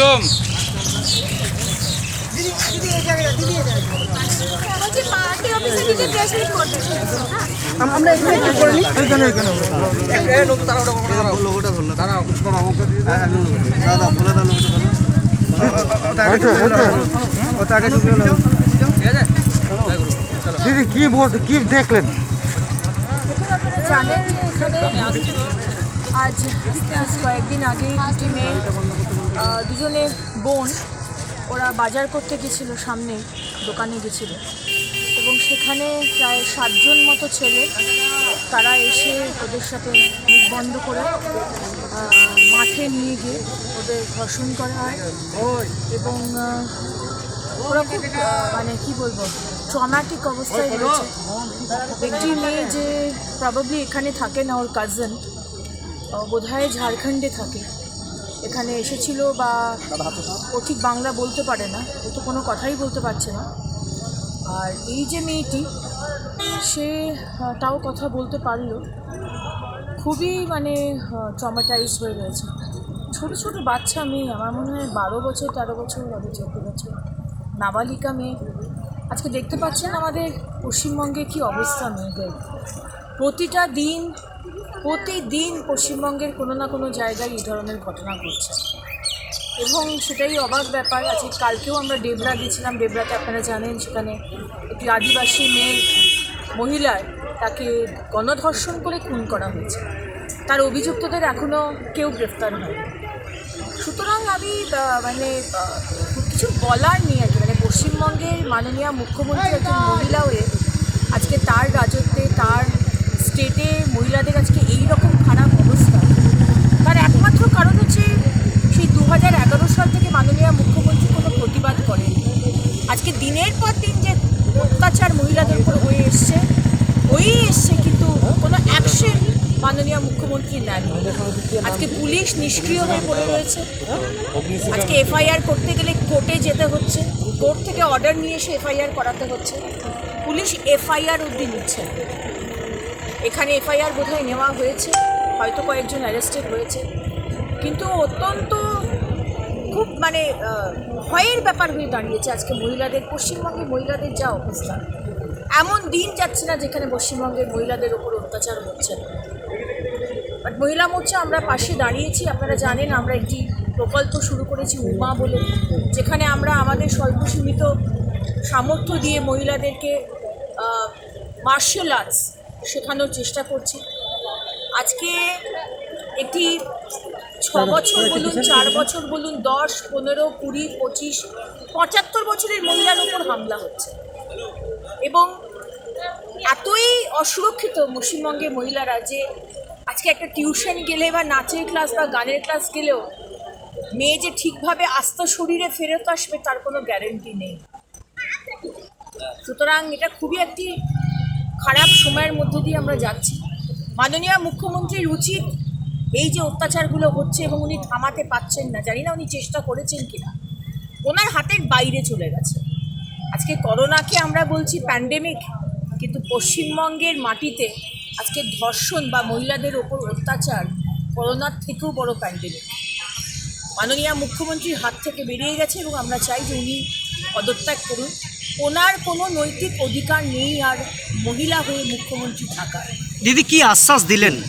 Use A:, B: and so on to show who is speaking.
A: একদম
B: বলছি পার্টি অফিসে কিছু প্রেস মিট করতে
C: আমরা এখানে একটু করে নিই এখানে এখানে
D: দিদি কি বল কি দেখলেন
B: আপনারা জানেন যে এখানে আজ আজ কয়েকদিন আগে দুটি মেয়ে আহ, দুজনে বোন, ওরা বাজার করতে গেছিল সামনে, দোকানে গেছিল। এবং সেখানে প্রায় সাতজন মতো ছেলে, তারা এসে ওদের সাথে মুখ বন্ধ করে মাঠে নিয়ে গিয়ে ওদের ধর্ষণ করা হয়। এবং ওরা খুব মানে কি বলব ট্রমাটিক অবস্থায় রয়েছে। একটি মেয়ে যে প্রবাবলি এখানে থাকে না, ওর কাজিন বোধহয় ঝাড়খণ্ডে থাকে। এখানে এসেছিল বা ও ঠিক বাংলা বলতে পারে না, ও তো কোনো কথাই বলতে পারছে না। আর এই যে মেয়েটি, সে তাও কথা বলতে পারল। খুবই মানে ট্রমাটাইজ হয়ে রয়েছে। ছোট ছোট বাচ্চা মেয়ে, আমার মনে হয় বারো বছর, তেরো বছর হবে চোদ্দ বছর। নাবালিকা মেয়ে। আজকে দেখতে পাচ্ছেন আমাদের পশ্চিমবঙ্গে কি অবস্থা মেয়েদের। প্রতিটা দিন প্রতিদিন পশ্চিমবঙ্গের কোনো না কোনো জায়গায় এই ধরনের ঘটনা ঘটছে। এবং সেটাই অবাক ব্যাপার, আজকে কালকেও আমরা ডেবরা গেছিলাম। ডেবরাতে আপনারা জানেন, সেখানে একটি আদিবাসী মেয়ে মহিলার তাকে গণধর্ষণ করে খুন করা হয়েছে। তার অভিযুক্তদের এখনও কেউ গ্রেফতার হয়নি। সুতরাং আমি মানে কিছু বলার নেই আর কি। মানে পশ্চিমবঙ্গের মাননীয় মুখ্যমন্ত্রী একজন মহিলা হয়ে আজকে তার রাজত্বে, তার স্টেটে মহিলাদের আজকে এই রকম খারাপ অবস্থা। তার একমাত্র কারণ হচ্ছে সেই দু হাজার এগারো সাল থেকে মাননীয় মুখ্যমন্ত্রী কোনো প্রতিবাদ করেন। আজকে দিনের পর দিন যে অত্যাচার মহিলাদের উপর হয়ে এসছে, হয়েই এসছে, কিন্তু কোনো অ্যাকশন মাননীয় মুখ্যমন্ত্রী নেন আজকে পুলিশ নিষ্ক্রিয় হয়ে পড়ে রয়েছে। আজকে এফআইআর করতে গেলে কোর্টে যেতে হচ্ছে। কোর্ট থেকে অর্ডার নিয়ে এসে এফআইআর করাতে হচ্ছে। পুলিশ এফআইআর অবধি নিচ্ছে। এখানে এফআইআর বোধহয় নেওয়া হয়েছে, হয়তো কয়েকজন অ্যারেস্টেড হয়েছে। কিন্তু অত্যন্ত খুব মানে ভয়ের ব্যাপার হয়ে দাঁড়িয়েছে আজকে মহিলাদের, পশ্চিমবঙ্গের মহিলাদের যা অবস্থা। এমন দিন যাচ্ছে না যেখানে পশ্চিমবঙ্গের মহিলাদের ওপর অত্যাচার হচ্ছে বাট মহিলা মোর্চা, আমরা পাশে দাঁড়িয়েছি, আপনারা জানেন, আমরা একটি প্রকল্প শুরু করেছি উমা বলে, যেখানে আমরা আমাদের স্বল্প সীমিত সামর্থ্য দিয়ে মহিলাদেরকে মার্শাল আর্টস শেখানোর চেষ্টা করছি। আজকে একটি ছ বছর বলুন চার বছর বলুন দশ পনেরো কুড়ি পঁচিশ পঁচাত্তর বছরের মহিলার উপর হামলা হচ্ছে। এবং এতই অসুরক্ষিত পশ্চিমবঙ্গের মহিলারা যে আজকে একটা টিউশন গেলে বা নাচের ক্লাস বা গানের ক্লাস গেলেও মেয়ে যে ঠিকভাবে আস্ত শরীরে ফেরত আসবে তার কোনো গ্যারেন্টি নেই। সুতরাং এটা খুবই একটি খারাপ সময়ের মধ্য দিয়ে আমরা যাচ্ছি। মাননীয় মুখ্যমন্ত্রীর উচিত এই যে অত্যাচারগুলো হচ্ছে এবং উনি থামাতে পাচ্ছেন না, জানি না উনি চেষ্টা করেছেন কিনা। ওনার হাতের বাইরে চলে গেছে। আজকে করোনাকে আমরা বলছি প্যান্ডেমিক কিন্তু পশ্চিমবঙ্গের মাটিতে আজকে ধর্ষণ বা মহিলাদের ওপর অত্যাচার করোনার থেকেও বড় প্যান্ডেমিক মাননীয় মুখ্যমন্ত্রীর হাত থেকে বেরিয়ে গেছে এবং আমরা চাই যে উনি পদত্যাগ করুন। ওনার কোনো নৈতিক অধিকার নেই আর মহিলা হয়ে মুখ্যমন্ত্রী থাকার।
C: দিদি কি আশ্বাস দিলেন?